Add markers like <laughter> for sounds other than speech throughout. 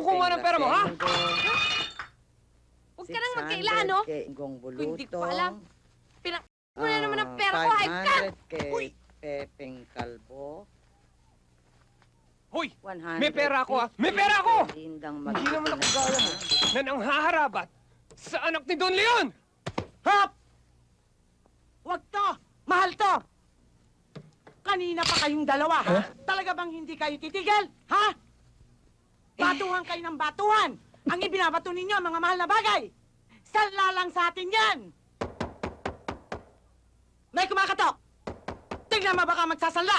ako kumuha ng pera mo, ha? Huwag ka nang magkailangan, no? Bulutong. Hindi ko alam. Pinak... Wala naman ang Ah, pera ko, hype ka! 500 kay Uy! Pepeng Kalbo. Hoy! 150 May pera ako, ah. May pera ako! Hindi naman ako gaya mo na nang haharabat sa anak ni Don Leon! Hop! Huwag to! Mahal to! Kanina pa kayong dalawa, ha? Talaga bang hindi kayo titigil? Ha? Batuhan kayo ng batuhan! Ang ibinabato ninyo, mga mahal na bagay! Sala lang sa atin yan! May kumakatok! Tignan mo baka magsasala!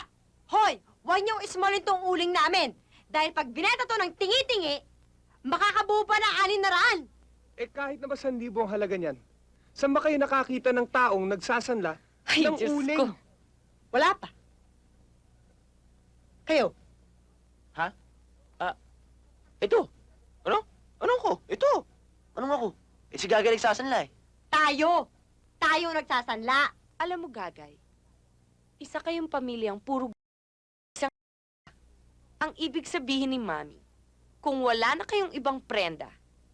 Hoy! Huwag niyong ismalin tong uling namin! Dahil pag bineta to ng tingi-tingi, makakabuo pa ng anin na raan! Eh kahit na ba sandibo ang halaga niyan, saan ba kayo nakakita ng taong nagsasanla Ay, ng Diyos uling? ko. Wala pa. Kayo, Ito. Ano? Anong ko? Ito. Anong ako? Eh, si Gagay nagsasanla eh. Tayo! Tayo nagsasanla! Alam mo, Gagay, isa kayong pamilyang puro isang Ang ibig sabihin ni Mami, kung wala na kayong ibang prenda,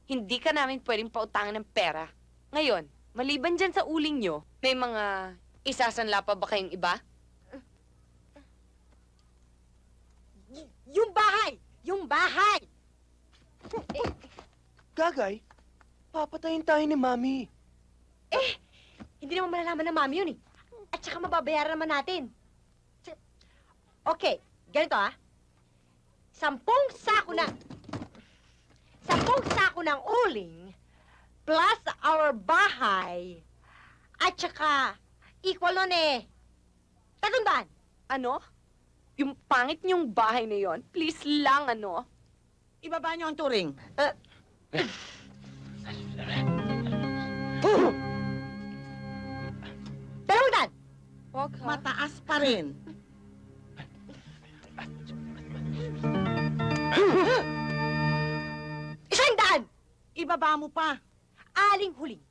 hindi ka namin pwedeng pautangan ng pera. Ngayon, maliban dyan sa uling nyo, may mga isasanla pa ba kayong iba? Y- yung bahay! Yung bahay! Gagay? Papatayin tayo ni Mami. Hindi naman malalaman ng mami yun eh. At saka mababayaran naman natin. Okay, ganito ah. Sampung sako na... Sampung sako ng uling plus our bahay at saka equal nun eh. Tatundaan. Ano? Yung pangit niyong bahay na yon, please lang, ano? Ibaba niyo ang turing. Tatundaan. Wag ha. Mataas pa rin. Isang daan! Ibaba mo pa. Aling huling.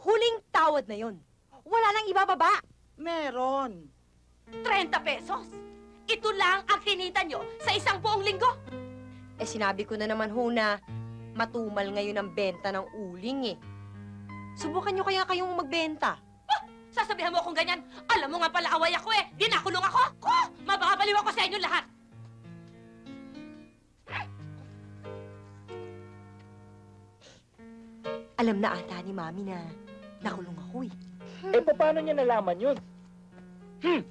Huling tawad na yon. Wala nang ibababa. Meron. 30 pesos. Ito lang ang kinita nyo sa isang buong linggo. Eh sinabi ko na naman ho na matumal ngayon ang benta ng uling eh. Subukan nyo kaya kayong magbenta. Sasabihan mo akong ganyan. Alam mo nga pala away ako eh. Dinakulong ako. Ko! Mababaliw ako sa inyo lahat. Alam na ata ni Mami na nakulong ako eh. Eh, paano niya nalaman yun? Hmm.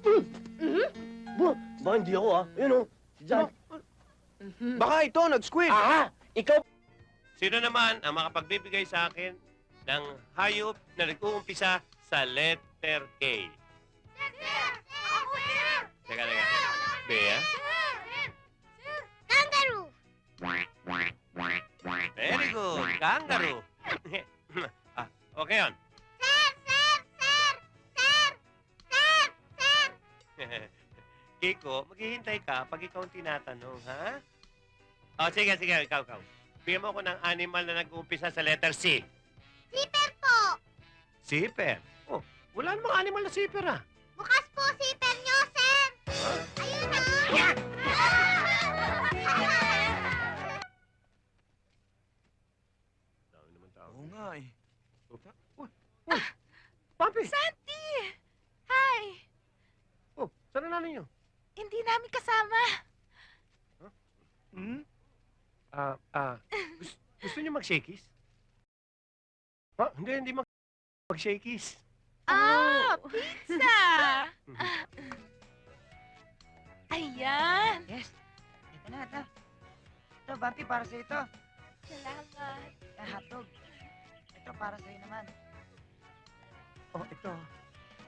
Ba, ba, hindi ako ah. Ayun oh. Si John. Baka ito, nag-squid. Ah, ikaw Sino naman ang makapagbibigay sa akin ng hayop na nag-uumpisa sa letter K? Teka, teka. Bea? Kangaroo! Very good. Kangaroo. <laughs> ah, okay yun. Sir! Sir! Sir! Sir! Sir! Sir! <laughs> Kiko, maghihintay ka pag ikaw ang tinatanong, ha? O, sige, sige, ikaw, ikaw. Bigyan mo ako ng animal na nag-uumpisa sa letter C. Zipper po! Zipper. Oh, wala namang animal na zipper, ah. Bukas po zipper nyo, sir! Ayun na! Dami naman tao. Oo nga eh. Papi! Santi! Hi! Oh, saan na nanay niyo? Hindi namin kasama. Hmm? Ah, ah, gusto, gusto niyo mag-shakies? Ha? Hindi, hindi mag mag-shakies. Ah! Pizza! <laughs> Ayan! Yes. Ito na, ito. Ito, Bumpy, para sa ito. Salamat. Hotdog. Ito, para sa'yo naman. Oh, ito.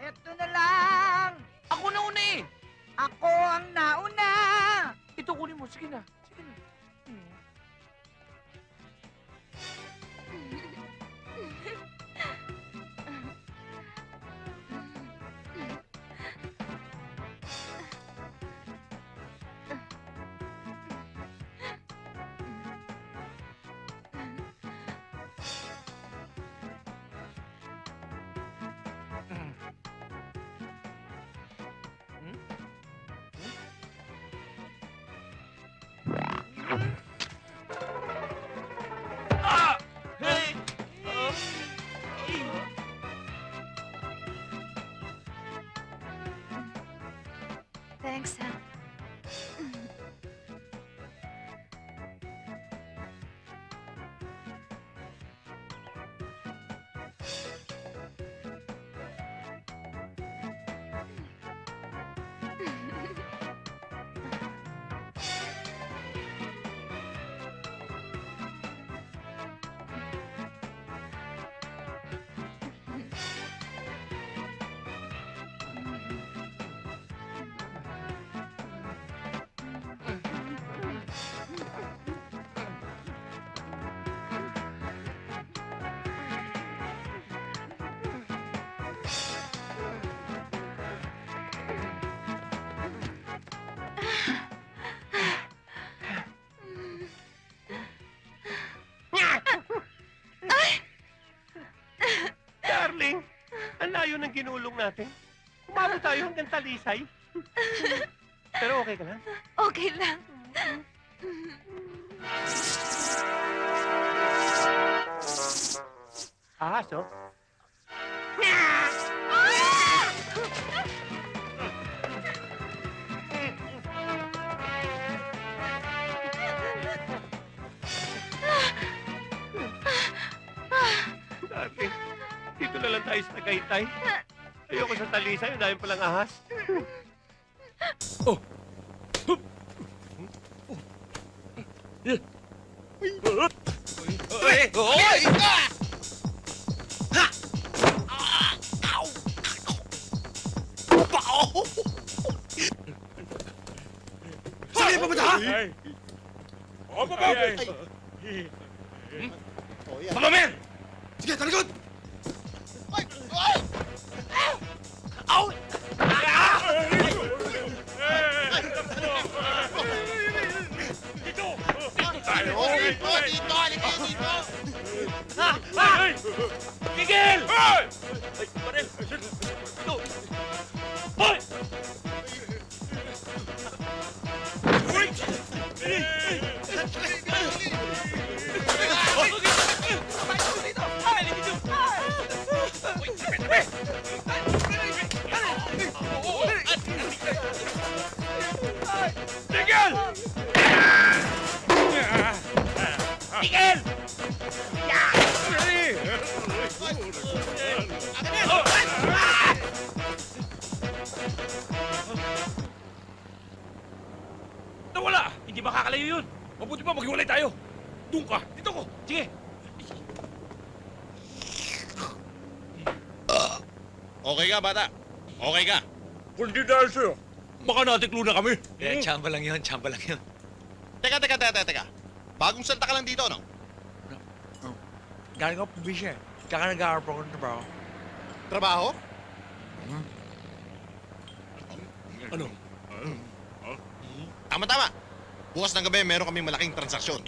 Ito na lang! Ako na una eh. Ako ang nauna! Ito kunin mo. Sige na. Thanks, Sam. Layo ng ginulong natin. Umabot tayo hanggang talisay. <laughs> Pero okay ka lang? Okay lang. Ahas, oh. Tayo sa Tagaytay. Ayoko sa talisay, ang dami palang ahas. Oy! Oy! Saan kayo pumunta, ha? O, baba! Baba, men! Sige, talikod! Dito! Halika dito! Miguel! Hoy! Miguel! Nawala! Hindi makakalayo yun! Mabuti pa maghiwalay tayo! Doon ka! Dito ko! Sige! Okay ka, bata? Okay ka? Kung di dahil sa'yo, baka natiklo na kami. Eh, tsamba lang yun, tsamba lang yun. Teka, teka, teka, teka. Bagong salta ka lang dito, no? Galing ako probinsya eh. Tsaka nag-aarap ako ng trabaho. Trabaho? Ano? Tama, tama. Bukas ng gabi, meron kaming malaking transaksyon.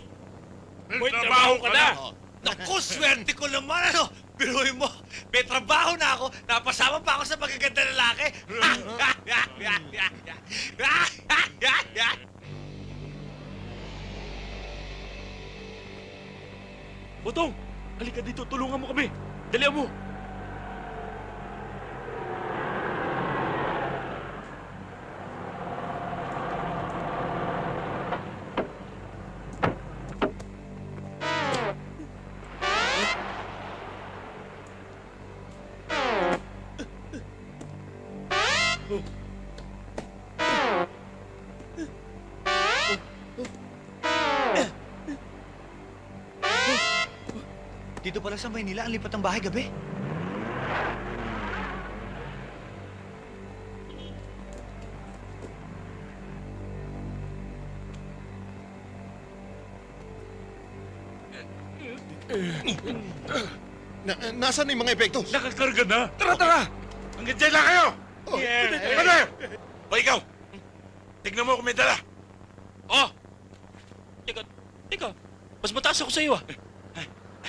May trabaho ka na! Oo. Naku, swerte ko naman, ano? Biruin mo, may trabaho na ako, napasama pa ako sa magaganda lalaki. <laughs> Botong! Halika dito, tulungan mo kami! Dalihan mo! Dito pala sa Maynila, ang lipat ng bahay gabi. Na, nasaan na yung mga epektos? Nakakarga na! Tara, tara! Hanggang dyan lang kayo! Oh, Yeah. Ano? O ikaw, tignan mo kung may dala. Oh! Teka, teka. Mas mataas ako sa iyo ah.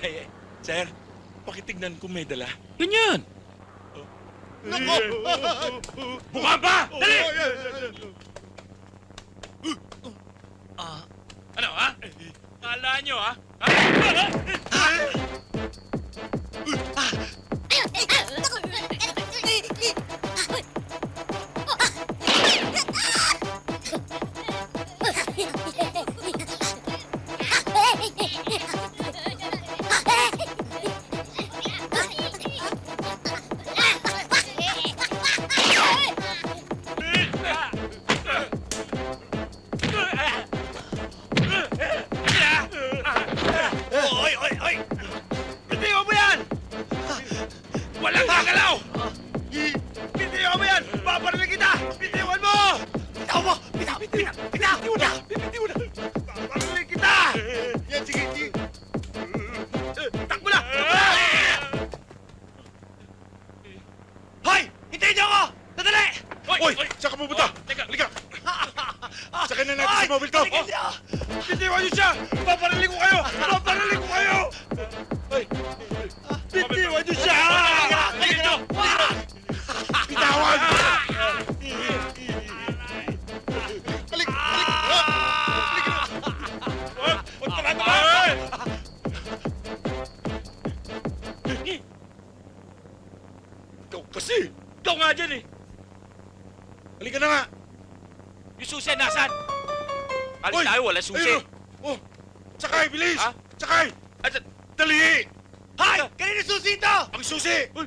Ay, ay, sir, pakitignan kung may dala. Yun yun! Nako! Buka pa! Dali! Ah, Ano, ha? Kala nyo, ha? ha? <laughs> Hoy, saan ka pupunta? Teka, Halika. <laughs> Sakay na natin sa mobile to. Bitiwan niyo siya! Paparinig ko kayo! Paparinig ko kayo! Nasan? Alis tayo, wala susi. Ayun, oh. oh. Sakay, bilis. Ha? Sakay. At, Dali. Hay! Kanina susi ito! Ang susi. Ah!